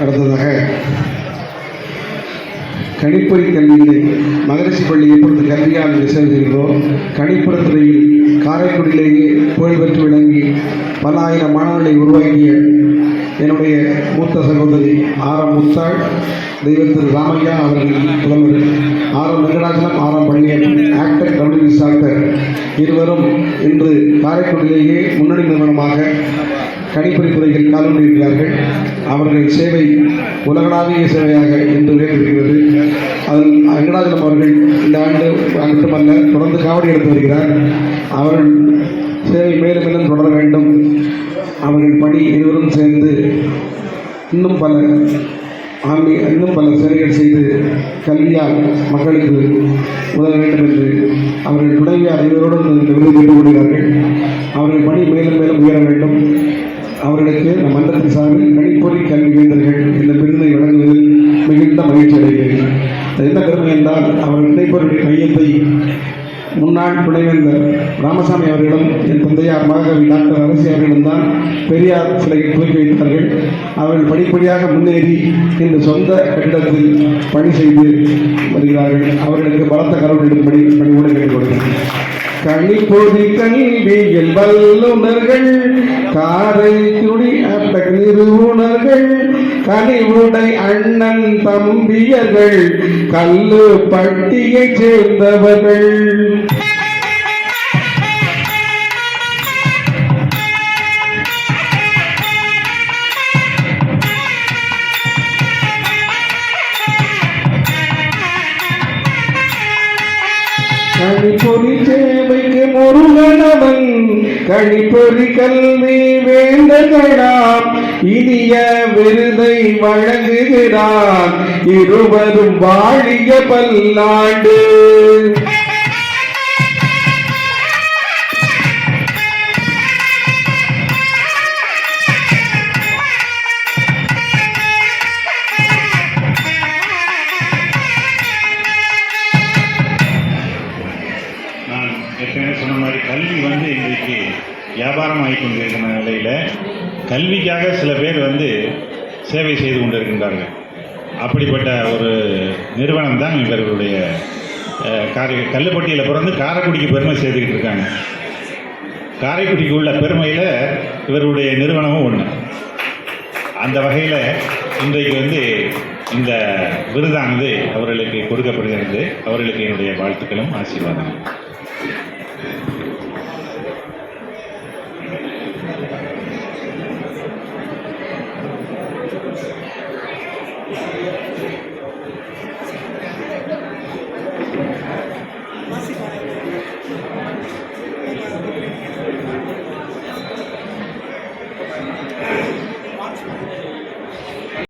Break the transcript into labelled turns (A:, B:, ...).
A: அடுத்ததாக கணிப்பொறி கல்வியிலே மகரிஷி பள்ளியை பொறுத்து கல்வியால் விசேகிறதோ கணிப்புறத்துறையில் காரைக்குடியிலேயே புகழ் பெற்று விளங்கி பல ஆயிரம் மாணவர்களை உருவாக்கிய என்னுடைய மூத்த சகோதரி ஆர் எம் முத்தாள் தெய்வ திரு ராமையா அவர்கள் புலவர் R M Venkatachalam R M actor communist சாக்டர் இருவரும் இன்று காரைக்குடியிலேயே முன்னணி நிறுவனமாக கணிப்பொறி துறையில் அவர்கள் சேவை உலகளாவிய சேவையாக இன்று உயர்ந்திருக்கிறது அதில் வெங்கடாஜலம் அவர்கள் இந்த ஆண்டு மட்டுமல்ல தொடர்ந்து காவடி எடுத்து வருகிறார். அவர்கள் சேவை மேலும் மேலும் தொடர வேண்டும். அவர்கள் பணி இருவரும் சேர்ந்து இன்னும் பல ஆன்மீக இன்னும் பல சேவைகள் செய்து கல்வியால் மக்களுக்கு உதவ வேண்டும் என்று அவர்கள் துணைவியார் இருவரோடு விருது பெற்றுக் கொள்கிறார்கள் அவர்கள் பணி மேலும் மேலும் உயர வேண்டும் அவர்களுக்கு நம் மன்றத்தின் சார்பில் கணிப்பொறி கல்வி வேந்தர்கள் இந்த விருதை வழங்குவதில் மிகுந்த மகிழ்ச்சி அடைகிறேன் இது என்ன பெருமை என்றால் அவர் இணைப்பொருள் மையத்தை முன்னாள் துணைவேந்தர் ராமசாமி அவர்களும் என் தந்தையார் மகாகவி டாக்டர் அரசி அவர்களும் தான் பெரியார் சிலையை துவக்கி வைத்தார்கள். அவர்கள் படிப்படியாக முன்னேறி இந்த சொந்த கட்டிடத்தில் பணி செய்து வருகிறார்கள். அவர்களுக்கு பலத்த கரவு எடுக்கும்படி பணிவோடு கேட்டுக்கொள்கிறேன் கணிப்பொறி கல்வியில் வல்லுநர்கள் காரை துடி அட்ட நிறுவனர்கள் கனிவுடை அண்ணன் தம்பியர்கள் கல்லு பட்டியைச் சேர்ந்தவர்கள். கணிப்பொறி சேவைக்கு முருகனவன் கணிப்பொறி கல்வி வேந்தகடாம் இனிய விருதை வழங்குகிறான். இருவரும் வாழிய பல்லாண்டு.
B: ஏற்கனவே சொன்ன மாதிரி கல்வி வந்து இன்றைக்கு வியாபாரம் ஆகி கொண்டிருக்கிற நிலையில் கல்விக்காக சில பேர் வந்து சேவை செய்து கொண்டிருக்கின்றார்கள். அப்படிப்பட்ட ஒரு நிறுவனம் தான் இவர்களுடைய காரை கல்லுப்பட்டியில் பிறந்து காரைக்குடிக்கு பெருமை சேர்த்துக்கிட்டு இருக்காங்க. காரைக்குடிக்கு உள்ள பெருமையில் இவருடைய நிறுவனமும் ஒன்று அந்த வகையில் இன்றைக்கு வந்து இந்த விருதானது அவர்களுக்கு கொடுக்கப்படுகிறது. அவர்களுக்கு என்னுடைய வாழ்த்துக்களும் ஆசீர்வாதங்களும்.